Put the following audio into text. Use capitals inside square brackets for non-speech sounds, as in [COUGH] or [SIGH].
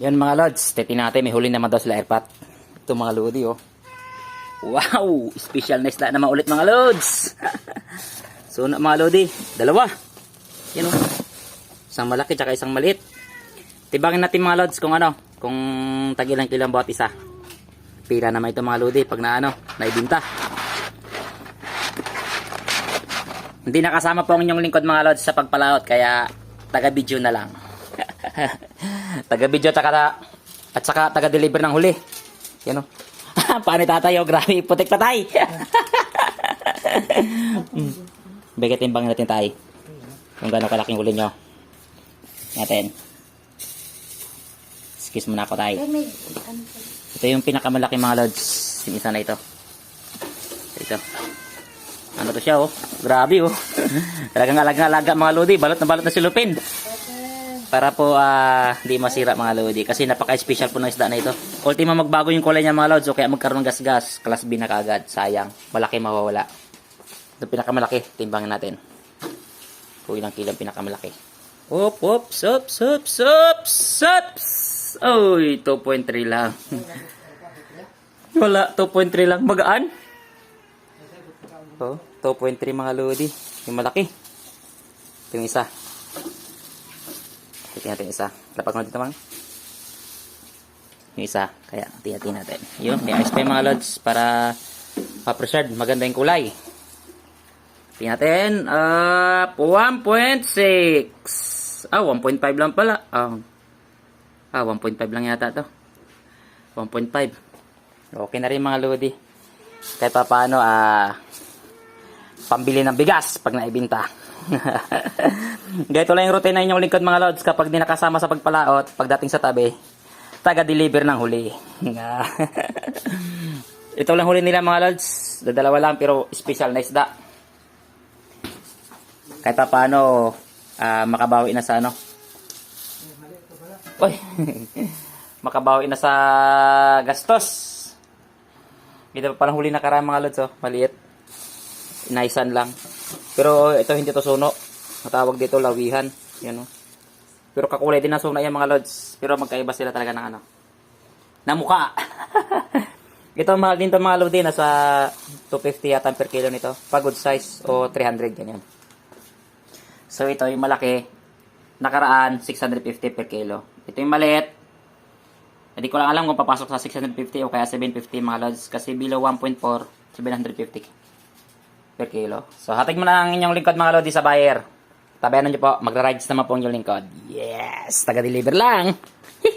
Yan mga lods, titi natin, may huli naman daw sila airpat. Ito mga lodi oh. Wow! Special na isla naman ulit mga lods. [LAUGHS] so na mga lodi, dalawa. Yan oh. Isang malaki tsaka isang maliit. Tibangin natin mga lods kung ano, kung tagilang kilang bawat isa. Pira naman ito mga lodi pag na ano, naibinta. Hindi nakasama po ang inyong lingkod mga lods sa pagpalaot kaya taga-video na lang. [LAUGHS] taga-video taka at saka taga-deliver ng huli. Yan o. [LAUGHS] Paano tatayo? Grabe, putik pa tay. Hmm. [LAUGHS] Bigay timbang natin tay. Kung gaano kalaking huli nyo. Natin. Excuse mo na ako tay. Ay, may, ano? Ito yung pinakamalaki mga lods. Yung isa na ito. Ito. Ano to siya oh. Grabe oh. [LAUGHS] Talagang alaga-alaga mga lodi. Balot na balot na silupin. Para po ah, di masira mga lodi. Kasi napaka-special po ng isda na ito. Ultima magbago yung kulay niya mga lods. O kaya magkaroon ng gas-gas. Class B na kaagad. Sayang. Malaki mawawala. Ito pinakamalaki. Timbangin natin. Kung ilang kilo pinakamalaki. Op, op, sup, sup, sup, sups. Uy, 2.3 lang. [LAUGHS] Wala, 2.3 lang. Magaan? Oh, 2.3 mga lodi. Yung malaki. Ito yung isa. Tingnan natin isa. Lapag mo dito mang. Yung isa. Kaya tingnan natin. Yun, may ice pa mga lods para pa-preserve. Maganda yung kulay. Tingnan natin. Uh, 1.6. Ah, 1.5 lang pala. Ah, ah 1.5 lang yata to. 1.5. Okay na rin mga lodi. Kahit pa paano, ah, pambili ng bigas pag naibinta. [LAUGHS] Ganito lang yung routine na inyong lingkod mga lods kapag di nakasama sa pagpalaot, pagdating sa tabi, taga-deliver ng huli. [LAUGHS] Ito lang huli nila mga lods. Dadalawa lang pero special na isda. Kahit pa paano, ah, makabawi na sa ano. Uy! [LAUGHS] makabawi na sa gastos. Ito pa parang huli na karang mga lods oh. Maliit. Inaisan lang. Pero ito hindi to suno. Matawag dito lawihan. Yan oh. Pero kakulay din ng suno yan mga lods. Pero magkaiba sila talaga ng ano. Na mukha. [LAUGHS] ito mahal din to mga lods din. Nasa 250 yata per kilo nito. Pag good size o 300 ganyan. So ito yung malaki. Nakaraan 650 per kilo. Ito yung maliit. Hindi ko lang alam kung papasok sa 650 o kaya 750 mga lods. Kasi below 1.4, 750 per kilo. So, hatig mo na ang inyong lingkod mga lodi sa buyer. Tabayanan nyo po, magra-rides naman po ang inyong lingkod. Yes! Taga-deliver lang! [LAUGHS]